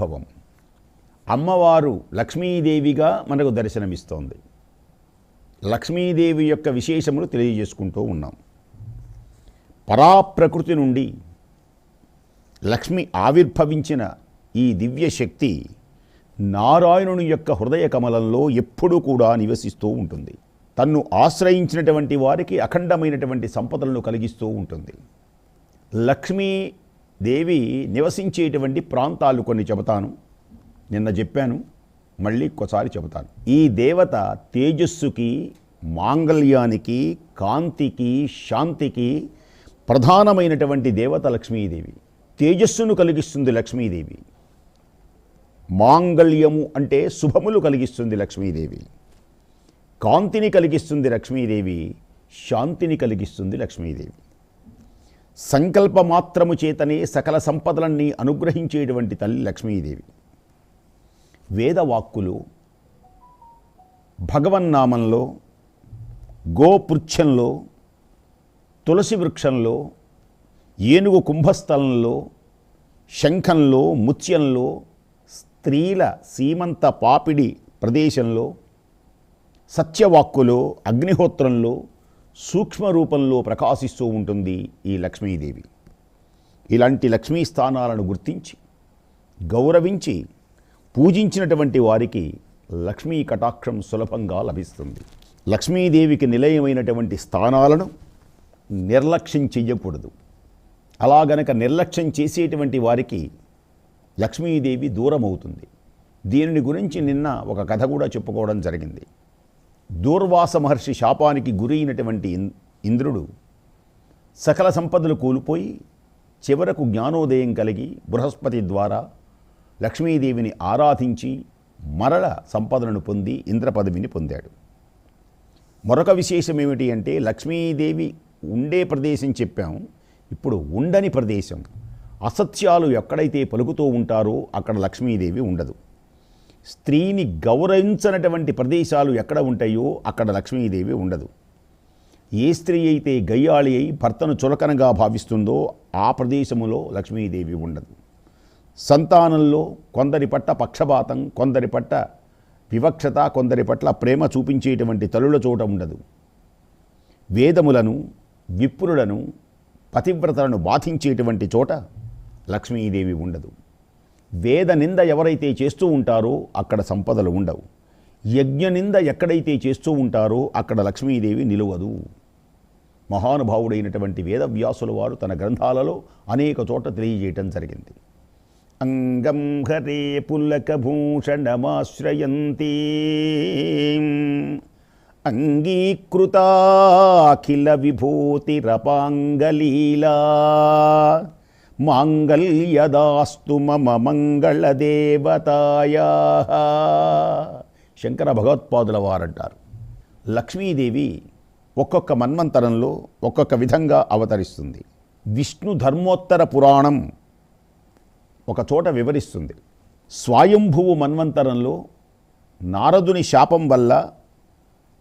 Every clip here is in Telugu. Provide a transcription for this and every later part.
భవం అమ్మవారు లక్ష్మీదేవిగా మనకు దర్శనమిస్తోంది. లక్ష్మీదేవి యొక్క విశేషములు తెలియజేసుకుంటూ ఉన్నాం. పరాప్రకృతి నుండి లక్ష్మి ఆవిర్భవించిన ఈ దివ్య శక్తి నారాయణుని యొక్క హృదయ కమలంలో ఎప్పుడూ కూడా నివసిస్తూ ఉంటుంది. తన్ను ఆశ్రయించినటువంటి వారికి అఖండమైనటువంటి సంపదలను కలిగిస్తూ ఉంటుంది. లక్ష్మీ దేవి నివసించేటువంటి ప్రాంతాలు కొన్ని చెబుతాను. నిన్న చెప్పాను మళ్ళీ ఒక్కసారి చెబుతాను. ఈ దేవత తేజస్సుకి మాంగళ్యానికి కాంతికి శాంతికి ప్రధానమైనటువంటి దేవత లక్ష్మీదేవి. తేజస్సును కలిగిస్తుంది లక్ష్మీదేవి. మాంగళ్యము అంటే శుభములు కలిగిస్తుంది లక్ష్మీదేవి. కాంతిని కలిగిస్తుంది లక్ష్మీదేవి శాంతిని కలిగిస్తుంది లక్ష్మీదేవి. సంకల్ప మాత్రము చేతనే సకల సంపదలన్నీ అనుగ్రహించేటువంటి తల్లి లక్ష్మీదేవి. వేదవాక్కులు భగవన్నామంలో గోపృచ్ఛంలో తులసి వృక్షంలో ఏనుగు కుంభస్థలంలో శంఖంలో ముత్యంలో స్త్రీల సీమంత పాపిడి ప్రదేశంలో సత్యవాక్కులో అగ్నిహోత్రంలో సూక్ష్మ రూపంలో ప్రకాశిస్తూ ఉంటుంది ఈ లక్ష్మీదేవి. ఇలాంటి లక్ష్మీ స్థానాలను గుర్తించి గౌరవించి పూజించినటువంటి వారికి లక్ష్మీ కటాక్షం సులభంగా లభిస్తుంది. లక్ష్మీదేవికి నిలయమైనటువంటి స్థానాలను నిర్లక్ష్యం చెయ్యకూడదు. అలా గనక నిర్లక్ష్యం చేసేటువంటి వారికి లక్ష్మీదేవి దూరం అవుతుంది దీనిని గురించి నిన్న ఒక కథ కూడా చెప్పుకోవడం జరిగింది. దూర్వాస మహర్షి శాపానికి గురైనటువంటి ఇంద్రుడు సకల సంపదలు కోల్పోయి చివరకు జ్ఞానోదయం కలిగి బృహస్పతి ద్వారా లక్ష్మీదేవిని ఆరాధించి మరల సంపదలను పొంది ఇంద్ర పదవిని పొందాడు. మరొక విశేషం ఏమిటి అంటే లక్ష్మీదేవి ఉండే ప్రదేశం చెప్పాం. ఇప్పుడు ఉండని ప్రదేశం. అసత్యాలు ఎక్కడైతే పలుకుతూ ఉంటారో అక్కడ లక్ష్మీదేవి ఉండదు. స్త్రీని గౌరవించనటువంటి ప్రదేశాలు ఎక్కడ ఉంటాయో అక్కడ లక్ష్మీదేవి ఉండదు. ఏ స్త్రీ అయితే గయ్యాళి అయి భర్తను చులకనగా భావిస్తుందో ఆ ప్రదేశములో లక్ష్మీదేవి ఉండదు. సంతానంలో కొందరి పట్ల పక్షపాతం కొందరి పట్ల వివక్షత కొందరి పట్ల ప్రేమ చూపించేటువంటి తలుల చోట ఉండదు. వేదములను విప్రులను పతివ్రతలను బాధించేటువంటి చోట లక్ష్మీదేవి ఉండదు. వేద నింద ఎవరైతే చేస్తూ ఉంటారో అక్కడ సంపదలు ఉండవు. యజ్ఞ నింద ఎక్కడైతే చేస్తూ ఉంటారో అక్కడ లక్ష్మీదేవి నిలువదు. మహానుభావుడైనటువంటి వేదవ్యాసుల వారు తన గ్రంథాలలో అనేక చోట తెలియజేయటం జరిగింది. అంగం హరే పుల్లకభూషణమాశ్రయంతి అంగీకృతాఖిల విభూతిరపాంగలీలా. మాంగల్యదాస్తు మమ మంగళదేవతాయా. శంకర భగవత్పాదుల వారంటారు. లక్ష్మీదేవి ఒక్కొక్క మన్వంతరంలో ఒక్కొక్క విధంగా అవతరిస్తుంది. విష్ణు ధర్మోత్తర పురాణం ఒక చోట వివరిస్తుంది. స్వయంభువు మన్వంతరంలో నారదుని శాపం వల్ల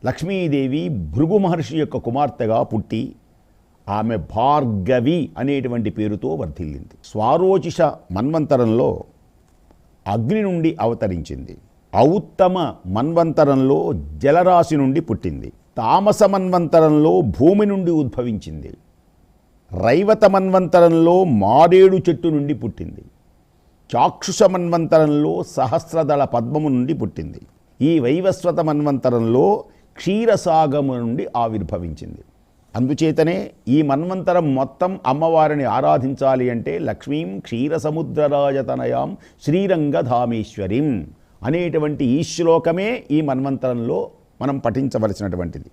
లక్ష్మీదేవి భృగు మహర్షి యొక్క కుమార్తెగా పుట్టి ఆమె భార్గవి అనేటువంటి పేరుతో వర్ధిల్లింది. స్వారోచిష మన్వంతరంలో అగ్ని నుండి అవతరించింది. ఔత్తమ మన్వంతరంలో జలరాశి నుండి పుట్టింది. తామస మన్వంతరంలో భూమి నుండి ఉద్భవించింది. రైవత మన్వంతరంలో మారేడు చెట్టు నుండి పుట్టింది. చాక్షుష మన్వంతరంలో సహస్రదళ పద్మము నుండి పుట్టింది. ఈ వైవస్వత మన్వంతరంలో క్షీరసాగము నుండి ఆవిర్భవించింది. అందుచేతనే ఈ మన్వంతరం మొత్తం అమ్మవారిని ఆరాధించాలి అంటే లక్ష్మీం క్షీరసముద్రరాజతనయాం శ్రీరంగధామేశ్వరీం అనేటువంటి ఈ శ్లోకమే ఈ మన్వంతరంలో మనం పఠించవలసినటువంటిది.